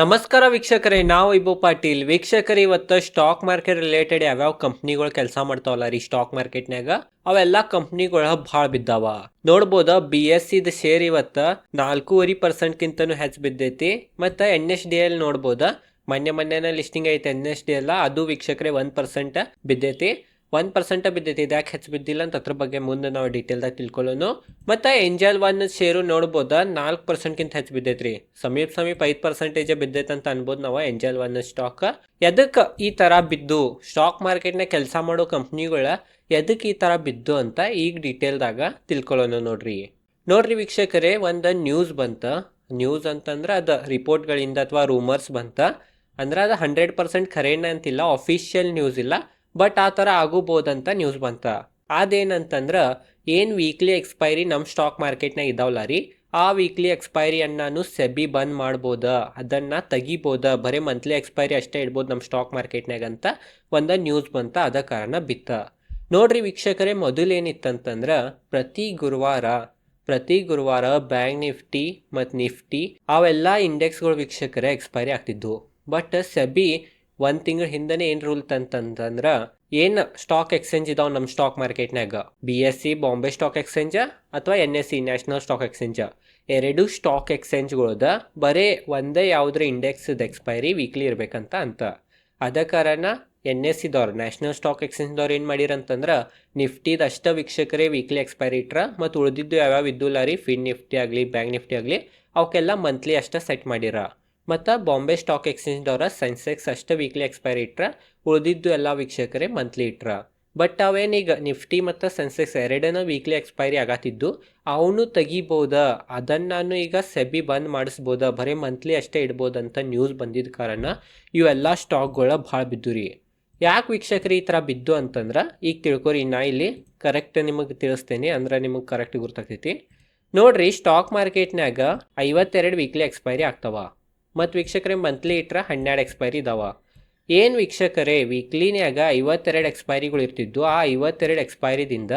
ನಮಸ್ಕಾರ ವೀಕ್ಷಕರೇ, ನಾವು ಇಬ್ಬು ಪಾಟೀಲ್. ವೀಕ್ಷಕರೇ, ಇವತ್ತು ಸ್ಟಾಕ್ ಮಾರ್ಕೆಟ್ ರಿಲೇಟೆಡ್ ಯಾವ್ಯಾವ ಕಂಪ್ನಿಗಳು ಕೆಲಸ ಮಾಡ್ತಾವಲ್ಲ ರೀ ಸ್ಟಾಕ್ ಮಾರ್ಕೆಟ್ನಾಗ ಅವೆಲ್ಲ ಕಂಪ್ನಿಗಳ ಭಾಳ ಬಿದ್ದಾವ. ನೋಡ್ಬೋದ ಬಿ ಎಸ್ ಸಿದ ಶೇರ್ ಇವತ್ತ ನಾಲ್ಕೂವರೆ ಪರ್ಸೆಂಟ್ ಕಿಂತನೂ ಹೆಚ್ಚು ಬಿದ್ದೈತಿ. ಮತ್ತು ಎನ್ ಎಸ್ ಡಿ ಎಲ್ ನೋಡ್ಬೋದ, ಮೊನ್ನೆ ಮೊನ್ನೆನ ಲಿಸ್ಟಿಂಗ್ ಐತೆ ಎನ್ ಎಸ್ ಡಿ ಎಲ್ಲ ಅದು ವೀಕ್ಷಕರೇ ಒನ್ ಪರ್ಸೆಂಟ್ ಬಿದ್ದೈತಿ. ಒನ್ ಪರ್ಸೆಂಟ್ ಬಿದ್ದೈತಿ, ಇದ್ಯಾಕೆ ಹೆಚ್ಚು ಬಿದ್ದಿಲ್ಲ ಅಂತ ಅದ್ರ ಬಗ್ಗೆ ಮುಂದೆ ನಾವು ಡೀಟೇಲ್ದಾಗ ತಿಳ್ಕೊಳ್ಳೋನು. ಮತ್ತು ಎಂಜಲ್ ಒನ್ ಶೇರು ನೋಡ್ಬೋದು? ನಾಲ್ಕು ಪರ್ಸೆಂಟ್ಗಿಂತ ಹೆಚ್ಚು ಬಿದ್ದೈತ್ರಿ. ಸಮೀಪ ಸಮೀಪ ಐದು ಪರ್ಸೆಂಟೇಜ್ ಬಿದ್ದೈತೆ ಅಂತ ಅನ್ಬೋದು ನಾವು ಎಂಜಲ್ ಒನ್ ಸ್ಟಾಕ್ ಎದಕ್ಕೆ ಈ ಥರ ಬಿದ್ದು? ಸ್ಟಾಕ್ ಮಾರ್ಕೆಟ್ನ ಕೆಲಸ ಮಾಡೋ ಕಂಪ್ನಿಗಳ ಎದಕ್ಕೆ ಈ ಥರ ಬಿದ್ದು ಅಂತ ಈಗ ಡೀಟೇಲ್ದಾಗ ತಿಳ್ಕೊಳ್ಳೋಣ ನೋಡ್ರಿ. ನೋಡ್ರಿ ವೀಕ್ಷಕರೇ, ಒಂದು ನ್ಯೂಸ್ ಬಂತು. ನ್ಯೂಸ್ ಅಂತಂದ್ರೆ ಅದು ರಿಪೋರ್ಟ್ಗಳಿಂದ ಅಥವಾ ರೂಮರ್ಸ್ ಬಂತ. ಅಂದ್ರೆ ಅದು ಹಂಡ್ರೆಡ್ ಪರ್ಸೆಂಟ್ ಖರೇನ ಅಂತಿಲ್ಲ ಅಫಿಷಿಯಲ್ ನ್ಯೂಸ್ ಇಲ್ಲ. ಬಟ್ ಆ ಥರ ಆಗೋಬೋದಂತ ನ್ಯೂಸ್ ಬಂತ. ಅದೇನಂತಂದ್ರೆ, ಏನು ವೀಕ್ಲಿ ಎಕ್ಸ್ಪೈರಿ ನಮ್ಮ ಸ್ಟಾಕ್ ಮಾರ್ಕೆಟ್ನಾಗ ಇದಾವಲ್ಲ ರೀ ಆ ವೀಕ್ಲಿ ಎಕ್ಸ್ಪೈರಿ ಅನ್ನಾನು ಸೆಬಿ ಬಂದ್ ಮಾಡ್ಬೋದ, ಅದನ್ನು ತೆಗಿಬೋದ, ಬರೀ ಮಂತ್ಲಿ ಎಕ್ಸ್ಪೈರಿ ಅಷ್ಟೇ ಇಡ್ಬೋದು ನಮ್ಮ ಸ್ಟಾಕ್ ಮಾರ್ಕೆಟ್ನಾಗ ಅಂತ ಒಂದು ನ್ಯೂಸ್ ಬಂತ, ಅದ ಕಾರಣ ಬಿತ್ತ. ನೋಡ್ರಿ ವೀಕ್ಷಕರೇ, ಮೊದಲೇನಿತ್ತಂತಂದ್ರೆ, ಪ್ರತಿ ಗುರುವಾರ ಪ್ರತಿ ಗುರುವಾರ ಬ್ಯಾಂಕ್ ನಿಫ್ಟಿ ಮತ್ತು ನಿಫ್ಟಿ, ಅವೆಲ್ಲ ಇಂಡೆಕ್ಸ್ಗಳು ವೀಕ್ಷಕರೇ ಎಕ್ಸ್ಪೈರಿ ಆಗ್ತಿದ್ವು. ಬಟ್ ಸೆಬಿ ಒಂದು ತಿಂಗಳ ಹಿಂದನೇ ಏನು ರೂಲ್ ತಂತಂತಂದ್ರೆ ಏನು ಸ್ಟಾಕ್ ಎಕ್ಸ್ಚೇಂಜ್ ಇದಾವೆ ನಮ್ಮ ಸ್ಟಾಕ್ ಮಾರ್ಕೆಟ್ನಾಗ B S C Bombay stock exchange ಅಥವಾ N S C national stock exchange ಎರಡು ಸ್ಟಾಕ್ ಎಕ್ಸ್ಚೇಂಜ್ಗಳದ ಬರೀ ಒಂದೇ ಯಾವುದ್ರ ಇಂಡೆಕ್ಸ್ದು ಎಕ್ಸ್ಪೈರಿ ವೀಕ್ಲಿ ಇರ್ಬೇಕಂತ ಅಂತ. ಅದ ಕಾರಣ ಎನ್ ಎಸ್ ಸಿದವ್ರು ನ್ಯಾಷನಲ್ ಸ್ಟಾಕ್ ಎಕ್ಸ್ಚೇಂಜ್ದವ್ರು ಏನು ಮಾಡಿರಂತಂದ್ರೆ ನಿಫ್ಟಿದ ಅಷ್ಟ ವೀಕ್ಷಕರೇ ವೀಕ್ಲಿ ಎಕ್ಸ್ಪೈರಿ ಇಟ್ರ ಮತ್ತು ಉಳಿದಿದ್ದು ಯಾವ್ಯಾವ ಇದ್ದುಲ್ಲ ರೀ ಫಿನ್ ನಿಫ್ಟಿ ಆಗಲಿ ಬ್ಯಾಂಕ್ ನಿಫ್ಟಿ ಆಗಲಿ ಅವಕ್ಕೆಲ್ಲ ಮಂತ್ಲಿ ಅಷ್ಟ ಸೆಟ್ ಮಾಡಿರ. ಮತ್ತು ಬಾಂಬೆ ಸ್ಟಾಕ್ ಎಕ್ಸ್ಚೇಂಜ್ದವ್ರ ಸೆನ್ಸೆಕ್ಸ್ ಅಷ್ಟೇ ವೀಕ್ಲಿ ಎಕ್ಸ್ಪೈರಿ ಇಟ್ರ, ಉಳಿದಿದ್ದು ಎಲ್ಲ ವೀಕ್ಷಕರೇ ಮಂತ್ಲಿ ಇಟ್ರ. ಬಟ್ ಅವೇನೀಗ ನಿಫ್ಟಿ ಮತ್ತು ಸೆನ್ಸೆಕ್ಸ್ ಎರಡನ ವೀಕ್ಲಿ ಎಕ್ಸ್ಪೈರಿ ಆಗತ್ತಿದ್ದು, ಅವನು ತೆಗಿಬೋದ? ಅದನ್ನು ನಾನು ಈಗ ಸೆಬಿ ಬಂದ್ ಮಾಡಿಸ್ಬೋದ? ಬರೀ ಮಂತ್ಲಿ ಅಷ್ಟೇ ಇಡ್ಬೋದಂತ ನ್ಯೂಸ್ ಬಂದಿದ್ದ ಕಾರಣ ಇವೆಲ್ಲ ಸ್ಟಾಕ್ಗಳ ಭಾಳ ಬಿದ್ದು ರೀ ಯಾಕೆ ವೀಕ್ಷಕರು ಈ ಥರ ಬಿದ್ದು ಅಂತಂದ್ರೆ, ಈಗ ತಿಳ್ಕೊರಿ ನಾ ಇಲ್ಲಿ ಕರೆಕ್ಟ್ ನಿಮಗೆ ತಿಳಿಸ್ತೇನೆ ಅಂದ್ರೆ ನಿಮಗೆ ಕರೆಕ್ಟ್ ಗುರ್ತಾಗ್ತೈತಿ ನೋಡ್ರಿ ಸ್ಟಾಕ್ ಮಾರ್ಕೆಟ್ನಾಗ ಐವತ್ತೆರಡು ವೀಕ್ಲಿ ಎಕ್ಸ್ಪೈರಿ ಆಗ್ತಾವ. ಮತ್ತು ವೀಕ್ಷಕರೇ ಮಂತ್ಲಿ ಇಟ್ರೆ ಹನ್ನೆರಡು ಎಕ್ಸ್ಪೈರಿ ಇದಾವ. ಏನು ವೀಕ್ಷಕರೇ ವೀಕ್ಲಿನ್ಯಾಗ ಐವತ್ತೆರಡು ಎಕ್ಸ್ಪೈರಿಗಳು ಇರ್ತಿದ್ದು ಆ ಐವತ್ತೆರಡು ಎಕ್ಸ್ಪೈರಿದಿಂದ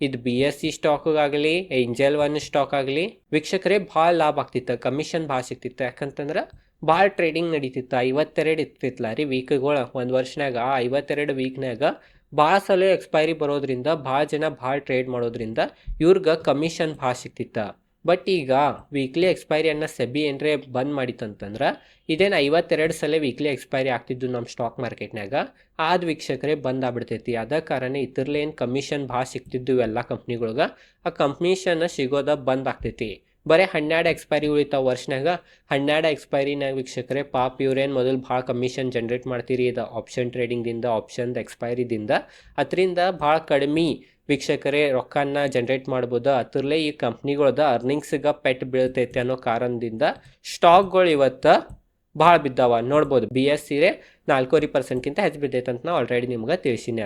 ಇದು ಬಿ ಎಸ್ ಸಿ ಸ್ಟಾಕಾಗಲಿ ಏಂಜಲ್ ಒನ್ ಸ್ಟಾಕ್ ಆಗಲಿ, ವೀಕ್ಷಕರೇ ಭಾಳ ಲಾಭ ಆಗ್ತಿತ್ತು ಕಮಿಷನ್ ಭಾಳ ಸಿಗ್ತಿತ್ತು. ಯಾಕಂತಂದ್ರೆ ಭಾಳ ಟ್ರೇಡಿಂಗ್ ನಡೀತಿತ್ತು. ಐವತ್ತೆರಡು ಇರ್ತಿತ್ತಲ್ಲ ರೀ ವೀಕ್ಗಳು ಒಂದು ವರ್ಷನಾಗ ಆ ಐವತ್ತೆರಡು ವೀಕ್ನಾಗ ಭಾಳ ಸಲ ಎಕ್ಸ್ಪೈರಿ ಬರೋದ್ರಿಂದ ಭಾಳ ಜನ ಭಾಳ ಟ್ರೇಡ್ ಮಾಡೋದ್ರಿಂದ ಇವ್ರಿಗೆ ಕಮಿಷನ್ ಭಾಳ ಸಿಗ್ತಿತ್ತು. ಬಟ್ ಈಗ ವೀಕ್ಲಿ ಎಕ್ಸ್ಪೈರಿಯನ್ನು ಸೆಬಿ ಏನರೇ ಬಂದ್ ಮಾಡಿತ್ತಂತಂದ್ರೆ ಇದೇನು ಐವತ್ತೆರಡು ಸಲ ವೀಕ್ಲಿ ಎಕ್ಸ್ಪೈರಿ ಆಗ್ತಿದ್ದು ನಮ್ಮ ಸ್ಟಾಕ್ ಮಾರ್ಕೆಟ್ನಾಗ ಆದ ವೀಕ್ಷಕರೇ ಬಂದ್ ಆಗ್ಬಿಡ್ತೈತಿ. ಅದ ಕಾರಣ ಇತರ್ಲೇನು ಕಮಿಷನ್ ಭಾಳ ಸಿಗ್ತಿದ್ದು ಎಲ್ಲ ಕಂಪ್ನಿಗಳ್ಗೆ ಆ ಕಮಿಷನ್ ಸಿಗೋದ ಬಂದ್ ಆಗ್ತೈತಿ. ಬರೀ ಹನ್ನೆರಡು ಎಕ್ಸ್ಪೈರಿ ಉಳಿತಾವ ವರ್ಷನಾಗ ಹನ್ನೆರಡು ಎಕ್ಸ್ಪೈರಿನಾಗ ವೀಕ್ಷಕರೇ, ಪಾಪ್ ಇವ್ರೇನು ಮೊದಲು ಭಾಳ ಕಮಿಷನ್ ಜನ್ರೇಟ್ ಮಾಡ್ತೀರಿ ಇದು ಆಪ್ಷನ್ ಟ್ರೇಡಿಂಗ್ದಿಂದ ಆಪ್ಷನ್ ಎಕ್ಸ್ಪೈರಿದಿಂದ ಅದರಿಂದ ಭಾಳ ಕಡಿಮೆ ವೀಕ್ಷಕರೇ ರೊಕ್ಕನ ಜನ್ರೇಟ್ ಮಾಡ್ಬೋದು. ಅದರಲ್ಲೇ ಈ ಕಂಪ್ನಿಗಳದ ಅರ್ನಿಂಗ್ಸ್ಗೆ ಪೆಟ್ ಬೀಳ್ತೈತೆ ಅನ್ನೋ ಕಾರಣದಿಂದ ಸ್ಟಾಕ್ಗಳು ಇವತ್ತು ಭಾಳ ಬಿದ್ದಾವ. ನೋಡ್ಬೋದು ಬಿ ಎಸ್ ಸಿರೆ ನಾಲ್ಕೂವರೆ ಪರ್ಸೆಂಟ್ಗಿಂತ ಹೆಚ್ಚು ಬಿದ್ದೈತೆ ಅಂತ ನಾವು ಆಲ್ರೆಡಿ ನಿಮ್ಗೆ ತಿಳಿಸಿನ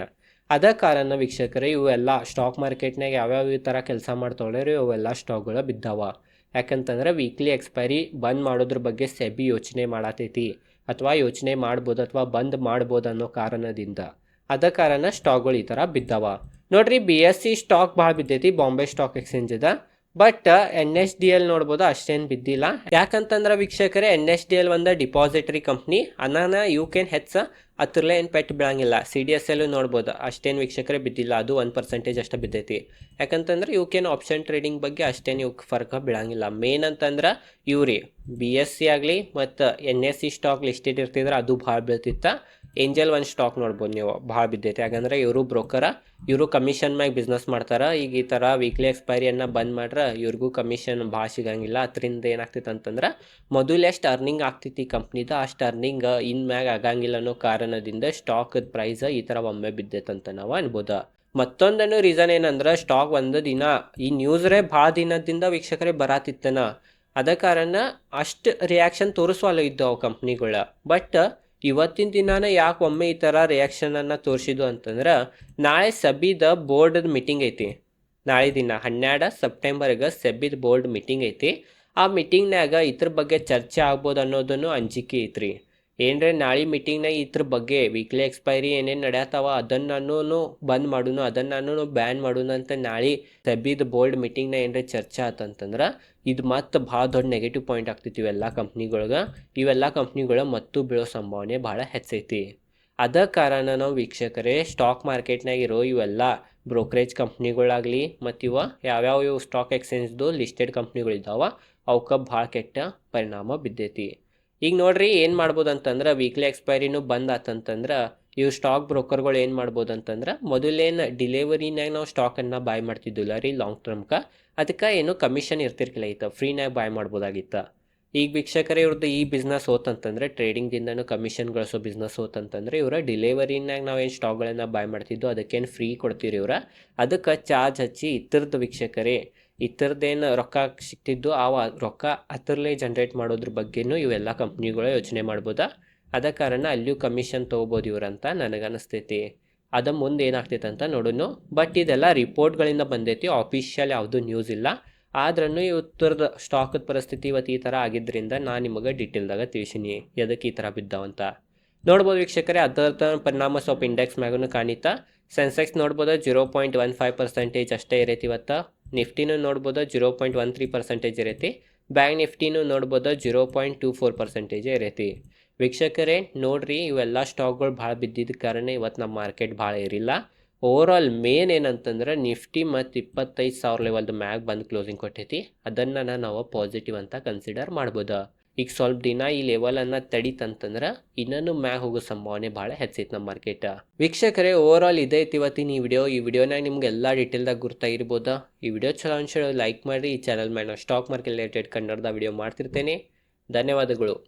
ಅದ ಕಾರಣ ವೀಕ್ಷಕರೇ, ಇವೆಲ್ಲ ಸ್ಟಾಕ್ ಮಾರ್ಕೆಟ್ನಾಗ ಯಾವ್ಯಾವ ಥರ ಕೆಲಸ ಮಾಡ್ತಾವ್ರಿ ಇವೆಲ್ಲ ಸ್ಟಾಕ್ಗಳು ಬಿದ್ದಾವ. ಯಾಕಂತಂದ್ರೆ ವೀಕ್ಲಿ ಎಕ್ಸ್ಪೈರಿ ಬಂದ್ ಮಾಡೋದ್ರ ಬಗ್ಗೆ ಸೆಬಿ ಯೋಚನೆ ಮಾಡತೈತಿ. ಅಥವಾ ಯೋಚನೆ ಮಾಡ್ಬೋದು ಅಥವಾ ಬಂದ್ ಮಾಡ್ಬೋದು ಅನ್ನೋ ಕಾರಣದಿಂದ ಅದ ಕಾರಣ ಸ್ಟಾಕ್ಗಳು ಈ ಥರ ಬಿದ್ದಾವ. ನೋಡ್ರಿ ಬಿ ಎಸ್ ಸಿ ಸ್ಟಾಕ್ ಭಾಳ ಬಿದ್ದೈತಿ ಬಾಂಬೆ ಸ್ಟಾಕ್ ಎಕ್ಸ್ಚೇಂಜ್ ಅದ but N S D L ನೋಡ್ಬೋದು? ಅಷ್ಟೇನು ಬಿದ್ದಿಲ್ಲ. ಯಾಕಂತಂದ್ರೆ ವೀಕ್ಷಕರೇ ಎನ್ ಎಸ್ ಡಿ ಎಲ್ ಒಂದು ಡಿಪಾಸಿಟರಿ ಕಂಪ್ನಿ ಅನಾನ ಯು ಕೆನ್ ಹೆಚ್ಚ ಅದ್ರಲ್ಲೇ ಏನು ಪೆಟ್ಟು ಬೀಳಂಗಿಲ್ಲ. ಸಿ ಡಿ ಎಸ್ ಎಲ್ಲೂ ನೋಡ್ಬೋದು. ಅಷ್ಟೇನು ವೀಕ್ಷಕರೇ ಬಿದ್ದಿಲ್ಲ. ಅದು ಒಂದು ಪರ್ಸೆಂಟೇಜ್ ಅಷ್ಟೇ ಬಿದ್ದೈತಿ. ಯಾಕಂತಂದ್ರೆ ಇವಕ್ಕೇನು ಆಪ್ಷನ್ ಟ್ರೇಡಿಂಗ್ ಬಗ್ಗೆ ಅಷ್ಟೇನು ಇವಕ್ಕೆ ಫರ್ಕ ಬೀಳಂಗಿಲ್ಲ. ಮೇನ್ ಅಂತಂದ್ರೆ ಇವ್ರಿ ಬಿ ಎಸ್ ಸಿ ಆಗಲಿ ಮತ್ತು N S C stock listed ಇರ್ತಿದ್ರೆ ಅದು ಭಾಳ ಬೀಳ್ತಿತ್ತ. ಏಂಜಲ್ ಒಂದು ಸ್ಟಾಕ್ ನೋಡ್ಬೋದು ನೀವು, ಭಾಳ ಬಿದ್ದೈತೆ. ಯಾಕಂದ್ರೆ ಇವರು ಬ್ರೋಕರ ಇವರು ಕಮಿಷನ್ ಮ್ಯಾಗ ಬಿಸ್ನೆಸ್ ಮಾಡ್ತಾರೆ. ಈಗ ಈ ಥರ ವೀಕ್ಲಿ ಎಕ್ಸ್ಪೈರಿಯನ್ನು ಬಂದ್ ಮಾಡ್ರೆ ಇವ್ರಿಗೂ ಕಮಿಷನ್ ಭಾಳ ಸಿಗಂಗಿಲ್ಲ. ಅದರಿಂದ ಏನಾಗ್ತೈತೆ ಅಂತಂದ್ರೆ, ಮೊದಲು ಎಷ್ಟು ಅರ್ನಿಂಗ್ ಆಗ್ತೈತಿ ಕಂಪ್ನಿದು ಅಷ್ಟು ಅರ್ನಿಂಗ್ ಇನ್ ಮ್ಯಾಗ ಆಗಂಗಿಲ್ಲ ಅನ್ನೋ ಕಾರಣದಿಂದ ಸ್ಟಾಕ್ದ ಪ್ರೈಸ್ ಈ ಥರ ಒಮ್ಮೆ ಬಿದ್ದೈತೆ ಅಂತ ನಾವು ಅನ್ಬೋದು. ಮತ್ತೊಂದೇನು ರೀಸನ್ ಏನಂದ್ರೆ ಸ್ಟಾಕ್ ಒಂದು ದಿನ, ಈ ನ್ಯೂಸ್ರೇ ಭಾಳ ದಿನದಿಂದ ವೀಕ್ಷಕರೇ ಬರಾತಿತ್ತನ. ಅದ ಕಾರಣ ಅಷ್ಟು ರಿಯಾಕ್ಷನ್ ತೋರಿಸುವಲ್ಲ ಇದ್ದವು ಕಂಪ್ನಿಗಳ ಬಟ್ ಇವತ್ತಿನ ದಿನಾನ ಯಾಕೆ ಒಮ್ಮೆ ಈ ಥರ ರಿಯಾಕ್ಷನನ್ನು ತೋರಿಸಿದ್ದು ಅಂತಂದ್ರೆ, ನಾಳೆ ಸಬಿದ ಬೋರ್ಡದ ಮೀಟಿಂಗ್ ಐತಿ. ನಾಳೆ ದಿನ ಹನ್ನೆರಡು ಸೆಪ್ಟೆಂಬರ್ಗೆ ಸೆಬಿದ ಬೋರ್ಡ್ ಮೀಟಿಂಗ್ ಐತಿ. ಆ ಮೀಟಿಂಗ್ನಾಗ ಇದ್ರ ಬಗ್ಗೆ ಚರ್ಚೆ ಆಗ್ಬೋದು ಅನ್ನೋದನ್ನು ಅಂಜಿಕೆ ಐತ್ರಿ. ಏನರೇ ನಾಳೆ ಮೀಟಿಂಗ್ನಾಗ ಇದ್ರ ಬಗ್ಗೆ ವೀಕ್ಲಿ ಎಕ್ಸ್ಪೈರಿ ಏನೇನು ನಡೆಯತ್ತಾವ ಅದನ್ನು ಬಂದ್ ಮಾಡೋನು ಅದನ್ನು ಬ್ಯಾನ್ ಮಾಡೋನು ಅಂತ ನಾಳೆ ಸಬಿದ ಬೋರ್ಡ್ ಮೀಟಿಂಗ್ನಾಗ ಏನರೇ ಚರ್ಚೆ ಆತಂತಂದ್ರೆ ಇದು ಮತ್ತೆ ಭಾಳ ದೊಡ್ಡ ನೆಗೆಟಿವ್ ಪಾಯಿಂಟ್ ಆಗ್ತೈತಿ ಇವೆಲ್ಲ ಕಂಪ್ನಿಗಳಿಗೆ ಇವೆಲ್ಲ ಕಂಪ್ನಿಗಳ ಮತ್ತು ಬೀಳೋ ಸಂಭಾವನೆ ಭಾಳ ಹೆಚ್ಚೈತಿ. ಅದ ಕಾರಣ ನಾವು ವೀಕ್ಷಕರೇ ಸ್ಟಾಕ್ ಮಾರ್ಕೆಟ್ನಾಗ ಇರೋ ಇವೆಲ್ಲ ಬ್ರೋಕರೇಜ್ ಕಂಪ್ನಿಗಳಾಗಲಿ ಮತ್ತು ಇವ ಯಾವ್ಯಾವ ಸ್ಟಾಕ್ ಎಕ್ಸ್ಚೇಂಜ್ದು ಲಿಸ್ಟೆಡ್ ಕಂಪ್ನಿಗಳಿದ್ದಾವೆ ಅವಕ್ಕೆ ಭಾಳ ಕೆಟ್ಟ ಪರಿಣಾಮ ಬಿದ್ದೈತಿ. ಈಗ ನೋಡ್ರಿ ಏನು ಮಾಡ್ಬೋದು ಅಂತಂದ್ರೆ ವೀಕ್ಲಿ ಎಕ್ಸ್ಪೈರಿನೂ ಬಂದ್ ಆತಂತಂದ್ರೆ ಇವು ಸ್ಟಾಕ್ ಬ್ರೋಕರ್ಗಳು ಏನು ಮಾಡ್ಬೋದು ಅಂತಂದ್ರೆ ಮೊದಲೇನು ಡಿಲೆವರಿನಾಗ ನಾವು ಸ್ಟಾಕನ್ನು ಬಾಯ್ ಮಾಡ್ತಿದ್ದಿಲ್ಲ ರೀ ಲಾಂಗ್ ಟರ್ಮ್ಗೆ ಅದಕ್ಕೆ ಏನು ಕಮಿಷನ್ ಇರ್ತಿರ್ಕಿಲ್ಲ ಐತ ಫ್ರೀನಾಗ ಬಾಯ್ ಮಾಡ್ಬೋದಾಗಿತ್ತು. ಈಗ ವೀಕ್ಷಕರೇ ಇವ್ರದ್ದು ಈ ಬಿಸ್ನೆಸ್ ಹೋತಂತಂದ್ರೆ ಟ್ರೇಡಿಂಗ್ದಿಂದನೂ ಕಮಿಷನ್ ಗಳಿಸೋ ಬಿಸ್ನೆಸ್ ಹೋತಂತಂದ್ರೆ ಇವರ ಡಿಲಿವರಿನಾಗ ನಾವೇನು ಸ್ಟಾಕ್ಗಳನ್ನು ಬಾಯ್ ಮಾಡ್ತಿದ್ದು ಅದಕ್ಕೇನು ಫ್ರೀ ಕೊಡ್ತೀರಿ ಇವರ. ಅದಕ್ಕೆ ಚಾರ್ಜ್ ಹಚ್ಚಿ ಇತರದ ವೀಕ್ಷಕರೇ ಇತರದ್ದೇನು ರೊಕ್ಕ ಸಿಕ್ತಿದ್ದು ಆ ರೊಕ್ಕ ಅದರಲ್ಲೇ ಜನ್ರೇಟ್ ಮಾಡೋದ್ರ ಬಗ್ಗೆನೂ ಇವೆಲ್ಲ ಕಂಪ್ನಿಗಳು ಯೋಚನೆ ಮಾಡ್ಬೋದಾ? ಅದ ಕಾರಣ ಅಲ್ಲಿಯೂ ಕಮಿಷನ್ ತೊಗೋಬೋದು ಇವ್ರಂತ ನನಗನ್ನಿಸ್ತೈತಿ. ಅದ ಮುಂದೆ ಏನಾಗ್ತೈತೆ ಅಂತ ನೋಡೋಣ ಬಟ್ ಇದೆಲ್ಲ ರಿಪೋರ್ಟ್ಗಳಿಂದ ಬಂದೈತಿ. ಆಫಿಷಿಯಲ್ ಯಾವುದೂ ನ್ಯೂಸ್ ಇಲ್ಲ. ಆದ್ರೂ ಇವತ್ತರದ ಸ್ಟಾಕದ ಪರಿಸ್ಥಿತಿ ಇವತ್ತು ಈ ಥರ ಆಗಿದ್ದರಿಂದ ನಾನು ನಿಮಗೆ ಡೀಟೇಲ್ದಾಗ ತಿಳಿಸೀನಿ. ಎದಕ್ಕೆ ಈ ಥರ ಬಿದ್ದಾವಂತ. ನೋಡ್ಬೋದು ವೀಕ್ಷಕರೇ ಅದರ ಪರಿಣಾಮ ಸ್ವಲ್ಪ ಇಂಡೆಕ್ಸ್ ಮ್ಯಾಗೂ ಕಾಣಿತಾ. ಸೆನ್ಸೆಕ್ಸ್ ನೋಡ್ಬೋದು zero point one five percentage ಅಷ್ಟೇ ಇರೈತಿ ಇವತ್ತು. ನಿಫ್ಟಿನೂ ನೋಡ್ಬೋದು zero point one three percentage ಇರೈತಿ. Bank ನಿಫ್ಟಿನೂ ನೋಡ್ಬೋದು zero point two four percentage ಇರೈತಿ. ವೀಕ್ಷಕರೇ, ನೋಡ್ರಿ, ಇವೆಲ್ಲ ಸ್ಟಾಕ್ಗಳು ಭಾಳ ಬಿದ್ದಿದ್ದ ಕಾರಣ ಇವತ್ತು ನಮ್ಮ ಮಾರ್ಕೆಟ್ ಭಾಳ ಇರಿಲ್ಲ ಓವರಾಲ್ ಮೇನ್ ಏನಂತಂದ್ರೆ ನಿಫ್ಟಿ ಮತ್ತು ಇಪ್ಪತ್ತೈದು ಸಾವಿರ ಲೆವೆಲ್ದು ಮ್ಯಾಗ್ ಬಂದು ಕ್ಲೋಸಿಂಗ್ ಕೊಟ್ಟೈತಿ. ಅದನ್ನು ನಾವು ಪಾಸಿಟಿವ್ ಅಂತ ಕನ್ಸಿಡರ್ ಮಾಡ್ಬೋದು. ಈಗ ಸ್ವಲ್ಪ ದಿನ ಈ ಲೆವೆಲನ್ನು ತಡಿತಂತಂದ್ರೆ ಇನ್ನೂ ಮ್ಯಾಗ ಹೋಗೋ ಸಂಭಾವನೆ ಭಾಳ ಹೆಚ್ಚೈತೆ ನಮ್ಮ ಮಾರ್ಕೆಟ್ ವೀಕ್ಷಕರೇ ಓವರ್ ಆಲ್ ಇದೈತಿ ಇವತ್ತಿನ ಈ ವಿಡಿಯೋ ಈ ವಿಡಿಯೋನಾಗ ನಿಮ್ಗೆ ಎಲ್ಲ ಡೀಟೇಲ್ದಾಗ ಗುರ್ತಾಗಿರ್ಬೋದು. ಈ ವಿಡಿಯೋ ಚಲೋ ಅನ್ಸೋ ಲೈಕ್ ಮಾಡಿ ಈ ಚಾನಲ್ ಮೇಲೆ ಸ್ಟಾಕ್ ಮಾರ್ಕೆಟ್ ರಿಲೇಟೆಡ್ ಕನ್ನಡದ ವಿಡಿಯೋ ಮಾಡ್ತಿರ್ತೇನೆ. ಧನ್ಯವಾದಗಳು.